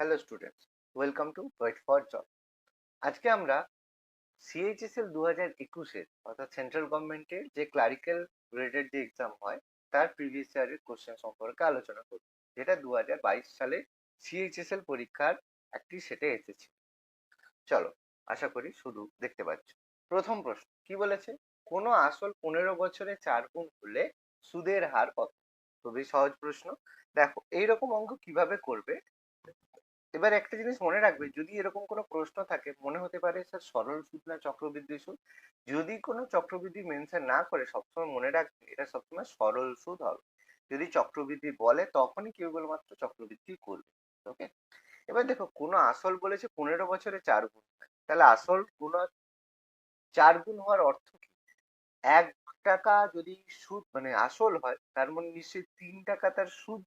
Hello students welcome to wait for job আজকে আমরা CHSL দু হাজার একুশের, অর্থাৎ সেন্ট্রাল গভর্নমেন্টের যে ক্লারিক্যাল গ্রেডের যে এক্সাম হয়, তার প্রিভিয়াস ইয়ারের কোশ্চেন সম্পর্কে আলোচনা করব, যেটা দু হাজার বাইশ সালে সিএইচএসএল পরীক্ষার একটি সেটে এসেছে। চলো, আশা করি শুধু দেখতে পাচ্ছ। প্রথম প্রশ্ন, কি বলেছে? কোনো আসল পনেরো বছরে চার গুণ হলে সুদের হার কত? খুবই সহজ প্রশ্ন। দেখো, এইরকম অঙ্ক কীভাবে করবে? এবার একটা জিনিস মনে রাখবে, যদি এরকম কোনো প্রশ্ন থাকে, মনে হতে পারে স্যার সরল সুদ না চক্রবৃদ্ধি সুদ? যদি কোনো চক্রবৃদ্ধি মেনশন না করে, সবসময় মনে রাখবে এটা সবসময় সরল সুদ হবে। যদি চক্রবৃদ্ধি বলে, তখনই কেবলমাত্র চক্রবৃদ্ধি করবে ওকে এবার দেখো, কোনো আসল বলেছে পনেরো বছরে চার গুণ। তাহলে আসল গুণ চার গুণ হওয়ার অর্থ কি? এক টাকা যদি সুদ মানে আসল হয়, তার মানে নিশ্চয়ই তিন টাকা তার সুদ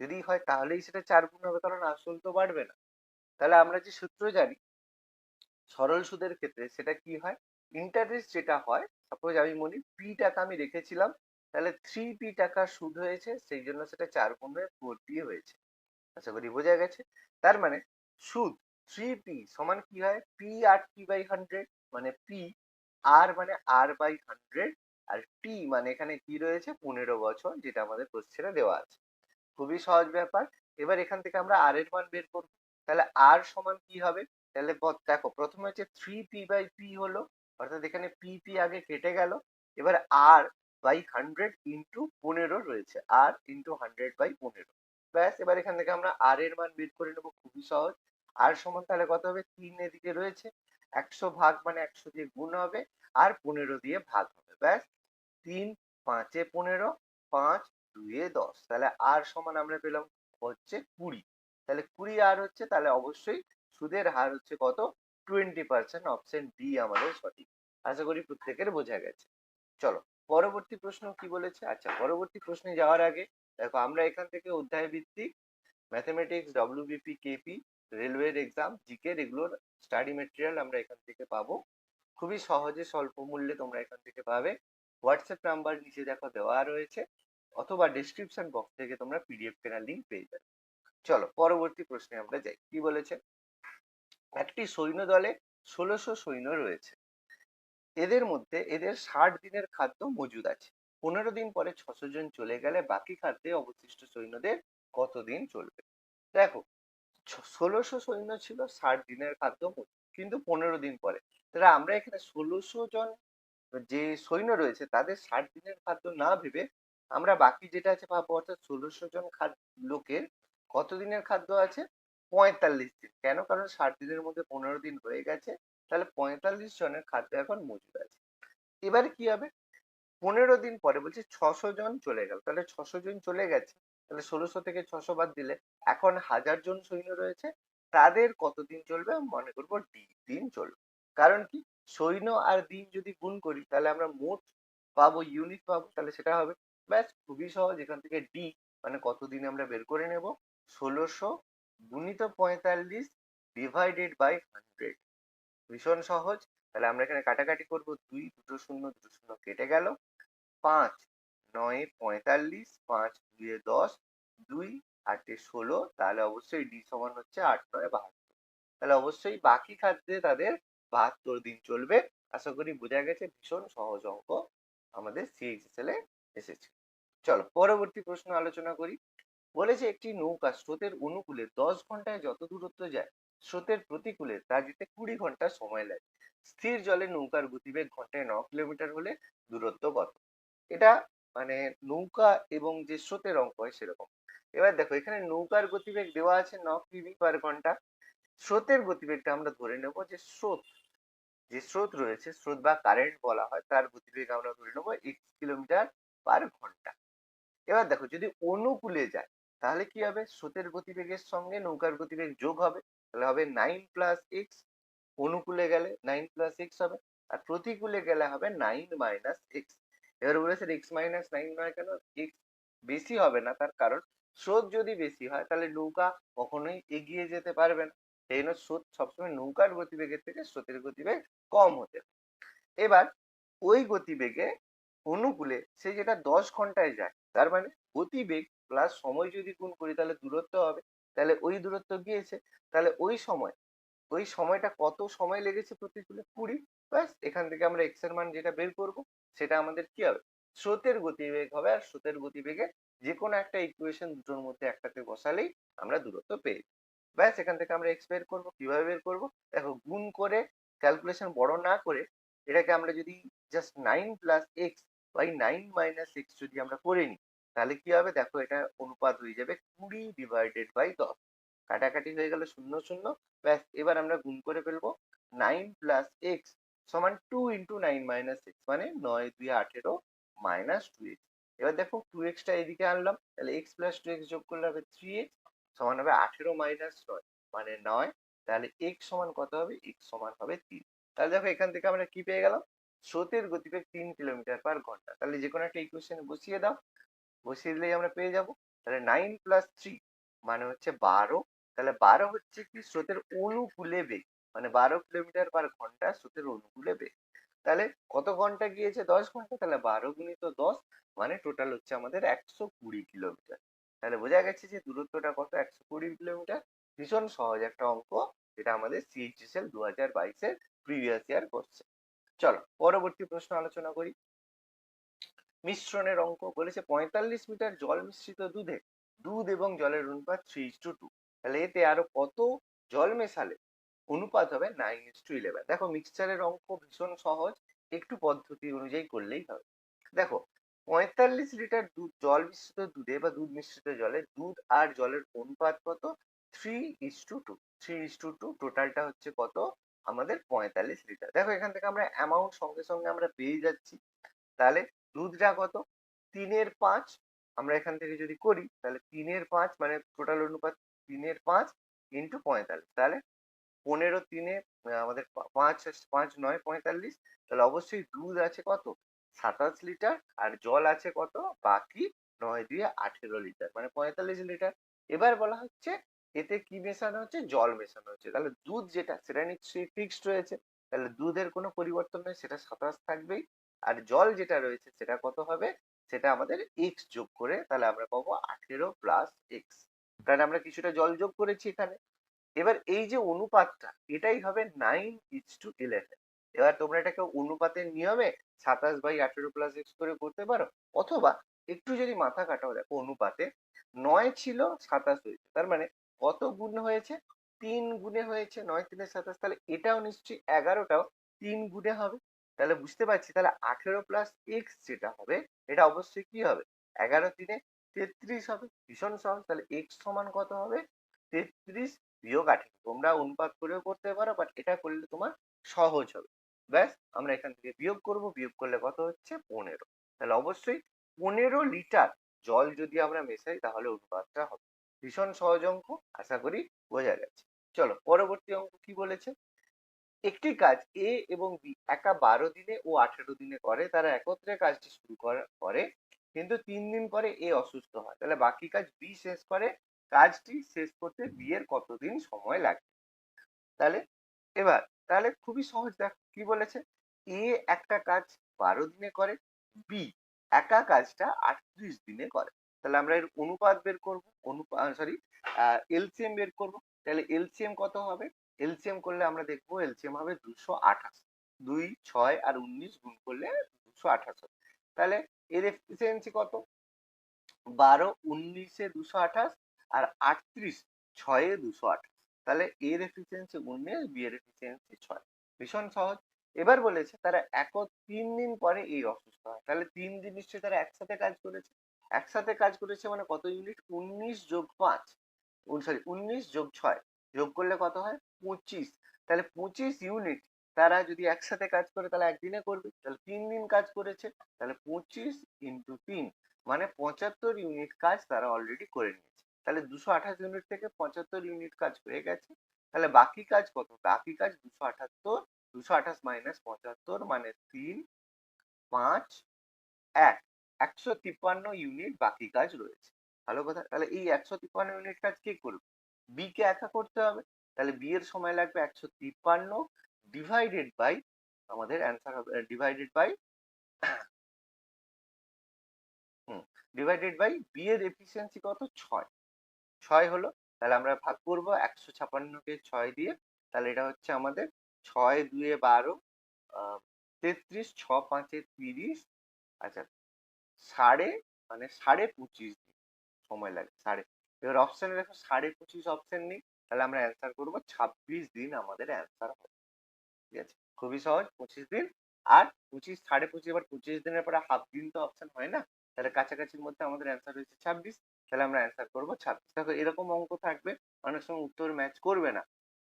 যদি হয় তাহলেই সেটা চার গুণ হবে, কারণ আসল তো বাড়বে না। তাহলে আমরা যে সূত্র জানি, সরল সুদের ক্ষেত্রে সেটা কি হয়? ইন্টারেস্ট যেটা হয় সাপোজ আমি বলি পি টাকা আমি রেখেছিলাম, তাহলে থ্রি পি টাকা সুদ হয়েছে, সেই জন্য সেটা চার গুণ হয়ে ফোর পি হয়েছে। আশা করি বোঝা গেছে। তার মানে সুদ থ্রি পি সমান কি হয়? P R T by hundred মানে পি আর মানে আর বাই হান্ড্রেড আর টি মানে এখানে কি রয়েছে? পনেরো বছর, যেটা আমাদের কোশ্চেনে দেওয়া আছে। খুবই সহজ ব্যাপার। এবার এখান থেকে আমরা আর এর মান বের করব। তাহলে আর সমান কি হবে? তাহলে দেখো, প্রথমে হচ্ছে থ্রি পি বাই পি হলো, অর্থাৎ এখানে পি পি আগে কেটে গেল, এবার আর বাই হান্ড্রেড ইন্টু পনেরো রয়েছে। আর ইন্টু হান্ড্রেড বাই পনেরো। ব্যাস, এবার এখান থেকে আমরা আর এর মান বের করে নেব, খুবই সহজ। আর সমান তাহলে কত হবে? তিন এদিকে রয়েছে। একশো ভাগ মানে একশো দিয়ে গুণ হবে, আর পনেরো দিয়ে ভাগ হবে। ব্যাস, তিন, পাঁচে পনেরো, পাঁচ দুয়ে দশ। তাহলে আর সমান আমরা পেলাম হচ্ছে কুড়ি। তাহলে কুড়ি আর হচ্ছে, তাহলে অবশ্যই সুদের হার হচ্ছে কত? টোয়েন্টি পার্সেন্ট অপশন ডি আমাদের সঠিক। আশা করি প্রত্যেকের বোঝা গেছে। চলো, পরবর্তী প্রশ্ন কি বলেছে? আচ্ছা পরবর্তী প্রশ্নে যাওয়ার আগে, দেখো আমরা এখান থেকে অধ্যায় ভিত্তিক ম্যাথমেটিক্স ডব্লিউবিপি কেপি রেলওয়ের এক্সাম জিকে এগুলোর স্টাডি মেটেরিয়াল আমরা এখান থেকে পাবো। খুবই সহজে, স্বল্প মূল্যে তোমরা এখান থেকে পাবে। হোয়াটসঅ্যাপ নাম্বার নিচে দেখো দেওয়া রয়েছে। অথবা ডিসক্রিপশন বক্স থেকে তোমরা পিডিএফ কেনার লিঙ্ক পেয়ে যাবে। চলো, পরবর্তী প্রশ্নে আমরা যাই। কি বলেছে? একটি সৈন্য দলে ষোলোশো সৈন্য রয়েছে। এদের মধ্যে এদের ষাট দিনের খাদ্য মজুদ আছে। পনেরো দিন পরে ছশো জন চলে গেলে বাকি খাদ্যে অবশিষ্ট সৈন্যদের কতদিন চলবে? দেখো ষোলোশো সৈন্য ছিল, ষাট দিনের খাদ্য কিন্তু পনেরো দিন পরে, তাহলে আমরা এখানে ষোলোশো জন যে সৈন্য রয়েছে, তাদের ষাট দিনের খাদ্য না ভেবে আমরা বাকি যেটা আছে পাবো অর্থাৎ ষোলোশো জন লোকের কত দিনের খাদ্য আছে? পঁয়তাল্লিশ দিন। কেন? কারণ ষাট দিনের মধ্যে পনেরো দিন হয়ে গেছে, তাহলে পঁয়তাল্লিশ জনের খাদ্য এখন মজুদ আছে। এবারে কি হবে? পনেরো দিন পরে বলছে ছশো জন চলে গেল। তাহলে ছশো জন চলে গেছে, তাহলে ষোলোশো থেকে ছশো বাদ দিলে এখন হাজার জন সৈন্য রয়েছে, তাদের কতদিন চলবে? মনে করব দিন চলবে। কারণ কি? সৈন্য আর দিন যদি গুণ করি, তাহলে আমরা মোট পাবো, ইউনিট পাবো, তাহলে সেটা হবে ব্যাস, খুবই সহজ। এখান থেকে ডি মানে কতদিন আমরা বের করে নেব? ষোলোশো গুণিত পঁয়তাল্লিশ ডিভাইডেড বাই হান্ড্রেড ভীষণ সহজ। তাহলে আমরা এখানে কাটাকাটি করব। দুই, দুটো শূন্য দুটো শূন্য কেটে গেল। পাঁচ, নয়, পঁয়তাল্লিশ, পাঁচ, দুয়ে দশ, দুই, আটে ষোলো। তাহলে অবশ্যই ডি সমান হচ্ছে আট, নয়, বাহাত্তর। তাহলে অবশ্যই বাকি খাদ্যে তাদের বাহাত্তর দিন চলবে। আশা করি বোঝা গেছে। ভীষণ সহজ অঙ্ক আমাদের সিএইচএসএল এ এসেছে। চলো, পরবর্তী প্রশ্ন আলোচনা করি। বলেছে একটি নৌকা স্রোতের অনুকূলে দশ ঘন্টায় যত দূরত্ব যায়, স্রোতের প্রতিকূলে তা যেতে কুড়ি ঘণ্টা সময় লাগে। স্থির জলে নৌকার গতিবেগ ঘন্টায় ন কিলোমিটার হলে দূরত্ব কত? এটা মানে নৌকা এবং যে স্রোতের অঙ্ক হয় সেরকম। এবার দেখো, এখানে নৌকার গতিবেগ দেওয়া আছে ন কিমি পার ঘণ্টা। স্রোতের গতিবেগটা আমরা ধরে নেব যে স্রোত যে স্রোত রয়েছে, স্রোত বা কারেন্ট বলা হয়, তার গতিবেগ আমরা ধরে নেব এক্স কিলোমিটার পার ঘণ্টা। এবার দেখো যদি অনুকূলে যায়, তাহলে কি হবে? স্রোতের গতিবেগের সঙ্গে নৌকার গতিবেগ যোগ হবে। তাহলে হবে নাইন প্লাস এক্স অনুকূলে গেলে নাইন প্লাস এক্স হবে আর প্রতিকূলে গেলে হবে নাইন মাইনাস এক্স এবার বলেছে এক্স মাইনাস নাইন নয় কেন? এক্স বেশি হবে না, তার কারণ স্রোত যদি বেশি হয়, তাহলে নৌকা কখনোই এগিয়ে যেতে পারবে না। সেই জন্য স্রোত সবসময় নৌকার গতিবেগের থেকে স্রোতের গতিবেগ কম হতে এবার ওই গতিবেগে অনুকূলে সে যেটা দশ ঘন্টায় যায়, তার মানে গতিবেগ প্লাস সময় যদি গুণ করি তাহলে দূরত্ব হবে, তাহলে ওই দূরত্ব গিয়েছে, তাহলে ওই সময়, ওই সময়টা কত সময় লেগেছে প্রতিকূলে? কুড়ি, ব্যাস, এখান থেকে আমরা এক্সের মান যেটা বের করব, সেটা আমাদের কি হবে? স্রোতের গতিবেগ হবে, আর স্রোতের গতিবেগে যে কোনো একটা ইকুয়েশন দুটোর মধ্যে একটাতে বসালেই আমরা দূরত্ব পেয়ে। ব্যাস, এখান থেকে আমরা এক্স বের করব, কীভাবে বের করব? দেখো, গুণ করে ক্যালকুলেশন বড় না করে, এটাকে আমরা যদি just nine plus x by nine minus x যদি আমরা করে নিই, তাহলে কি হবে? দেখো এটা অনুপাত হয়ে যাবে কুড়ি ডিভাইডেড বাই দশ। কাটাকাটি হয়ে গেল শূন্য শূন্য। ব্যাস, এবার আমরা গুণ করে ফেলব। নাইন প্লাস এক্স সমান two into nine minus x মানে নয় দুই আঠেরো মাইনাস টু এক্স এবার দেখো টু এক্সটা এদিকে আনলাম, তাহলে এক্স প্লাস টু এক্স যোগ করলে হবে থ্রি এক্স সমান হবে আঠেরো মাইনাস নয় মানে নয়। তাহলে এক্স সমান কত হবে? এক্স সমান হবে তিন। তাহলে দেখো এখান থেকে আমরা কি পেয়ে গেলাম? স্রোতের গতিবেগ তিন কিলোমিটার পার ঘণ্টা। তাহলে যে কোনো একটা ইকুয়েশনে বসিয়ে দাও। বসিয়ে দিলেই আমরা পেয়ে যাব। তাহলে নাইন প্লাস থ্রি মানে হচ্ছে বারো। তাহলে বারো হচ্ছে কি? স্রোতের অনুকূলে বেগ। মানে বারো কিলোমিটার পার ঘণ্টা স্রোতের অনুকূলে বেগ। তাহলে কত ঘণ্টা গিয়েছে? দশ ঘণ্টা? তাহলে বারো গুণিত দশ মানে টোটাল হচ্ছে আমাদের একশো কুড়ি কিলোমিটার তাহলে বোঝা গেছে যে দূরত্বটা কত? একশো কুড়ি কিলোমিটার ভীষণ সহজ একটা অঙ্ক। যেটা আমাদের সিএইচএসএল দু হাজার বাইশের প্রিভিয়াস ইয়ার করছে চলো, পরবর্তী প্রশ্ন আলোচনা করি। মিশ্রণের অঙ্ক বলেছে পঁয়তাল্লিশ মিটার জল মিশ্রিত দুধে, দুধ এবং জলের অনুপাত থ্রি টু টু তাহলে এতে আরও কত জল মেশালে? অনুপাত হবে নাইন ইস টু ইলেভেন দেখো মিক্সচারের অঙ্ক ভীষণ সহজ, একটু পদ্ধতি অনুযায়ী করলেই হবে। দেখো, পঁয়তাল্লিশ লিটার দুধ, জল মিশ্রিত দুধে বা দুধ মিশ্রিত জলে, দুধ আর জলের অনুপাত কত? Three is to two three is to two টোটালটা হচ্ছে কত? আমাদের পঁয়তাল্লিশ লিটার। দেখো, এখান থেকে আমরা অ্যামাউন্ট সঙ্গে সঙ্গে আমরা পেয়ে যাচ্ছি। তাহলে দুধটা কত? তিনের পাঁচ। আমরা এখান থেকে যদি করি, তাহলে তিনের পাঁচ মানে টোটাল অনুপাত তিনের পাঁচ ইন্টু পঁয়তাল্লিশ। তাহলে পনেরো তিনে আমাদের পাঁচ পাঁচ নয়, পঁয়তাল্লিশ। তাহলে অবশ্যই দুধ আছে কত? সাতাশ লিটার। আর জল আছে কত? বাকি নয় দিয়ে আঠেরো লিটার। মানে পঁয়তাল্লিশ লিটার। এবার বলা হচ্ছে এতে কি মেশানো হচ্ছে? জল মেশানো হচ্ছে। তাহলে দুধ যেটা, সেটা নিশ্চয়ই ফিক্সড রয়েছে। তাহলে দুধের কোনো পরিবর্তন নেই, সেটা সাতাশ থাকবেই। আর জল যেটা রয়েছে, সেটা কত হবে? সেটা আমাদের এক্স যোগ করে তাহলে আমরা পাবো আঠেরো প্লাস এক্স তাহলে আমরা কিছুটা জল যোগ করেছি এখানে। এবার এই যে অনুপাতটা, এটাই হবে নাইন ইচ টু ইলেভেন এবার তোমরা এটাকে অনুপাতের নিয়মে সাতাশ বাই আঠেরো প্লাস এক্স করে করতে পারো। অথবা একটু যদি মাথা কাটাও, দেখো অনুপাতে নয় ছিল, সাতাশ হয়েছে। তার মানে কত গুণ হয়েছে? তিন গুণে হয়েছে, নয় তিনে সাতাশ। তাহলে এটাও নিশ্চয়ই এগারোটাও তিন গুণে হবে। তাহলে বুঝতে পারছি, তাহলে আঠেরো প্লাস এক্স যেটা হবে, এটা অবশ্যই কি হবে? এগারো তিনে তেত্রিশ হবে, ভীষণ সহজ। তাহলে এক্স সমান কত হবে? তেত্রিশ বিয়োগ আঠেরো। তোমরা অনুপাত করেও করতে পারো বাট এটা করলে তোমার সহজ হবে। ব্যাস, আমরা এখান থেকে বিয়োগ করব, বিয়োগ করলে কত হচ্ছে? পনেরো। তাহলে অবশ্যই পনেরো লিটার জল যদি আমরা মেশাই, তাহলে অনুপাতটা হবে। ভীষণ সহজ অঙ্ক, আশা করি বোঝা গেছে। চলো, পরবর্তী অঙ্ক কি বলেছে? একটি কাজ এ এবং বি একা বারো দিনে ও আঠেরো দিনে করে, তারা একত্রে কাজটি শুরু করা- কিন্তু তিন দিন পরে এ অসুস্থ হয়। তাহলে বাকি কাজ বি শেষ করে, কাজটি শেষ করতে বি এর কতদিন সময় লাগে? তাহলে এবার, তাহলে খুবই সহজ, দেখ কি বলেছে? এ একটা কাজ বারো দিনে করে বি একা কাজটা আটত্রিশ দিনে করে। তাহলে আমরা এর অনুপাত বের করব অনুপাত সরি এলসিএম বের করব। তাহলে এলসিএম কত হবে? এলসিএম করলে আমরা দেখব এলসিএম হবে দুশো আঠাশ। দুই, ছয় আর উনিশ গুণ করলে দুশো আঠাশ হবে। তাহলে এর এফিসিয়েন্সি কত? বারো, উনিশে দুশো আঠাশ আর আটত্রিশ, ছয়ে দুশো আঠাশ। তাহলে এর এফিসিয়েন্সি উনিশ বি এর এফিসিয়েন্সি ছয়। ভীষণ সহজ। এবার বলেছে তারা এক তিন দিন পরে এই অসুস্থ হয়। তাহলে তিন দিন নিশ্চয়ই তারা একসাথে কাজ করেছে। একসাথে কাজ করেছে মানে কত ইউনিট উনিশ যোগ পাঁচ। সরি উনিশ যোগ ছয়। যোগ করলে কত হয়? পঁচিশ। তাহলে পঁচিশ ইউনিট তারা যদি একসাথে কাজ করে তাহলে একদিনে করবে। তাহলে তিন দিন কাজ করেছে, তাহলে পঁচিশ ইন্টু তিন। মানে পঁচাত্তর ইউনিট কাজ তারা অলরেডি করে নিয়েছে। তাহলে দুশো আঠাশ ইউনিট থেকে পঁচাত্তর ইউনিট কাজ হয়ে গেছে। তাহলে বাকি কাজ কত? বাকি কাজ দুশো আঠাত্তর, দুশো আঠাশ মাইনাস পঁচাত্তর মানে তিন, পাঁচ, এক। একশো তিপ্পান্ন ইউনিট বাকি কাজ রয়েছে। ভালো কথা। তাহলে এই একশো তিপ্পান্ন ইউনিট কাজ কে করবে? বি কে একা করতে হবে? তাহলে বি এর সময় লাগবে একশো তিপ্পান্ন ডিভাইডেড বাই আমাদের অ্যান্সার হবে divided by divided by B এর এফিসিয়েন্সি কত? ছয়। ছয় হলো, তাহলে আমরা ভাগ করব একশো ছাপান্নকে ছয় দিয়ে। তাহলে এটা হচ্ছে আমাদের ছয় দুয়ে বারো তেত্রিশ, ছ পাঁচে তিরিশ আচ্ছা সাড়ে মানে সাড়ে পঁচিশ দিন সময় লাগে, সাড়ে। এবার অপশনে দেখো সাড়ে পঁচিশ অপশন নেই, তাহলে আমরা অ্যান্সার করব ছাব্বিশ দিন আমাদের অ্যান্সার হবে। ঠিক আছে? খুবই সহজ, পঁচিশ দিন। আর পঁচিশ, সাড়ে পঁচিশ, এবার পঁচিশ দিনের পরে হাফ দিন তো অপশন হয় না, তাহলে কাছাকাছির মধ্যে আমাদের অ্যান্সার হয়েছে ছাব্বিশ, তাহলে আমরা অ্যান্সার করব ছাব্বিশ। দেখো এরকম অঙ্ক থাকবে, অনেক সময় উত্তর ম্যাচ করবে না।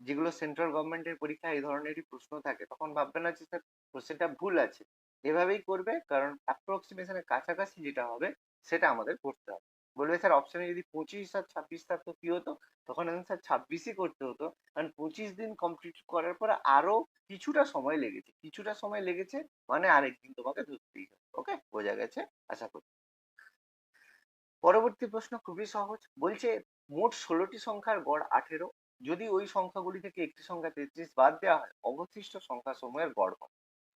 যেগুলো সেন্ট্রাল গভর্নমেন্টের পরীক্ষা এই ধরনেরই প্রশ্ন থাকে, তখন ভাববে না যে স্যার কোশ্চেনটা ভুল আছে। এভাবেই করবে, কারণ অ্যাপ্রক্সিমেশনের কাছাকাছি যেটা হবে, সেটা আমাদের করতে হবে। বলবে, স্যার অপশনে যদি পঁচিশ আর ছাব্বিশ থাকতো, কি হতো? তখন অ্যান্সার ছাব্বিশই করতে হতো। কারণ পঁচিশ দিন কমপ্লিট করার পরে আরও কিছুটা সময় লেগেছে। কিছুটা সময় লেগেছে মানে আরেকদিন তোমাকে ধরতেই হবে ওকে বোঝা গেছে? আশা করি। পরবর্তী প্রশ্ন খুবই সহজ। বলছে, মোট ষোলোটি সংখ্যার গড় আঠেরো। যদি ওই সংখ্যাগুলি থেকে একটি সংখ্যা তেত্রিশ বাদ দেওয়া হয়, অবশিষ্ট সংখ্যা সমূহের গড় কত?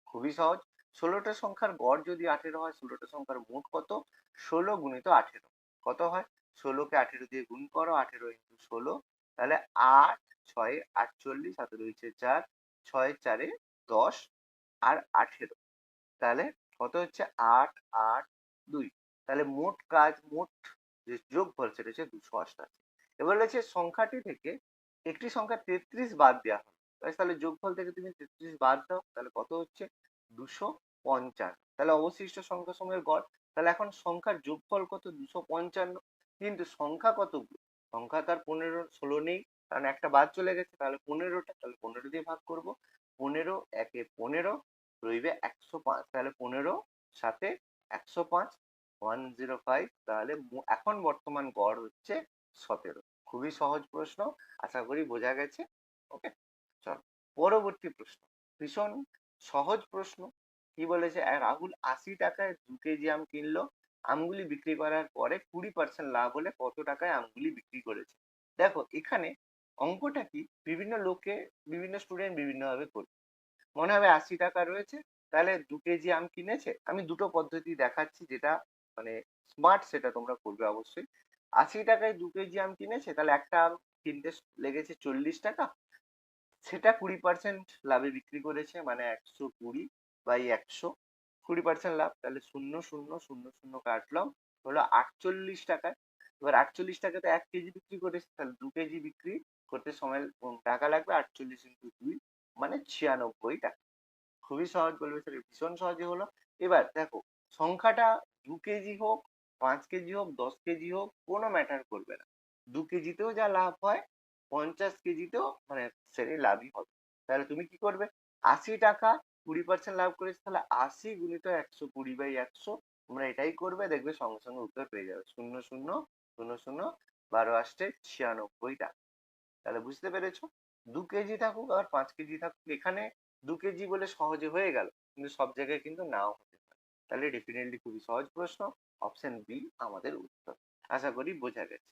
খুবই সহজ। ষোলোটা সংখ্যার গড় যদি আঠেরো হয়, ষোলোটা সংখ্যার মোট কত? ষোলো গুণিত আঠেরো। কত হয়? ষোলোকে আঠেরো দিয়ে গুণ করো, আঠেরো ইন্টু ষোলো। তাহলে আট, ছয়, আটচল্লিশ হাতে রয়েছে চার, ছয়, চারে দশ আর আঠেরো। তাহলে কত হচ্ছে? আট আট, দুই। তাহলে মোট কাজ, মোট যে যোগফল সেটা হচ্ছে দুশো অষ্টাশি। এবার বলেছে সংখ্যাটি থেকে একটি সংখ্যা তেত্রিশ বাদ দেওয়া হবে তাহলে যোগফল থেকে তুমি তেত্রিশ বাদ দাও। তাহলে কত হচ্ছে? দুশো পঞ্চান্ন। তাহলে অবশিষ্ট সংখ্যা সময়ের গড়। তাহলে এখন সংখ্যার যোগফল কত? দুশো পঞ্চান্ন। কিন্তু সংখ্যা কতগুলো? সংখ্যা তার পনেরো, ষোলো নেই। কারণ একটা বাদ চলে গেছে। তাহলে পনেরোটা, তাহলে পনেরো দিয়ে ভাগ করব। পনেরো, একে পনেরো, রইবে একশো পাঁচ। তাহলে পনেরো, সাথে একশো পাঁচ, ওয়ান জিরো ফাইভ। তাহলে এখন বর্তমান গড় হচ্ছে সতেরো। খুবই সহজ প্রশ্ন। আশা করি বোঝা গেছে। ওকে? চল, পরবর্তী প্রশ্ন। ভীষণ সহজ প্রশ্ন। কি বলেছে? রাহুল, আশি টাকায় দু কেজি আম কিনলো। আমগুলি বিক্রি করার পরে কুড়ি পার্সেন্ট লাভ হলে কত টাকায় আমগুলি বিক্রি করেছে? দেখো, এখানে অঙ্কটা কি? বিভিন্ন লোকে, বিভিন্ন স্টুডেন্ট বিভিন্ন ভাবে করবে। মনে হবে আশি টাকা রয়েছে, তাহলে দু কেজি আম কিনেছে? আমি দুটো পদ্ধতি দেখাচ্ছি যেটা মানে স্মার্ট সেটা তোমরা করবে অবশ্যই। আশি টাকায় দু কেজি আম কিনেছে, তাহলে একটা আম কিনতে লেগেছে চল্লিশ টাকা। সেটা কুড়ি পার্সেন্ট লাভে বিক্রি করেছে মানে একশো কুড়ি বাই একশো। কুড়ি পার্সেন্ট লাভ, তাহলে শূন্য শূন্য শূন্য শূন্য কাটলাম। হলো আটচল্লিশ টাকায়। এবার আটচল্লিশ টাকাতে এক কেজি বিক্রি করেছে, তাহলে দু কেজি বিক্রি করতে সময় টাকা লাগবে আটচল্লিশ ইন্টু দুই মানে ছিয়ানব্বই টাকা। খুবই সহজ বলবে স্যার ভীষণ সহজে হলো। এবার দেখো, সংখ্যাটা দু কেজি হোক, পাঁচ কেজি হোক, দশ কেজি হোক, কোনো ম্যাটার করবে না। দু কেজিতেও যা লাভ হয় পঞ্চাশ কেজিতেও মানে সেটাই লাভই হবে। তাহলে তুমি কি করবে? আশি টাকা কুড়ি পার্সেন্ট লাভ করেছে, তাহলে আশি গুণিত একশো কুড়ি বাই একশো। তোমরা এটাই করবে, দেখবে সঙ্গে সঙ্গে উত্তর পেয়ে যাবে। শূন্য শূন্য শূন্য শূন্য, বারো আসছে ছিয়ানব্বই টাকা। তাহলে বুঝতে পেরেছ? দু কেজি থাকুক আর পাঁচ কেজি থাকুক, এখানে দু কেজি বলে সহজে হয়ে গেল, কিন্তু সব জায়গায় কিন্তু নাও হতে পারে। তাহলে ডেফিনেটলি খুবই সহজ প্রশ্ন অপশন বি আমাদের উত্তর। আশা করি বোঝা গেছে।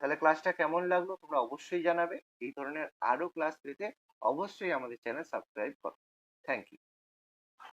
তাহলে ক্লাসটা কেমন লাগল তোমরা অবশ্যই জানাবে। এই ধরনের আরও ক্লাস পেতে অবশ্যই আমাদের চ্যানেল সাবস্ক্রাইব করো। Thank you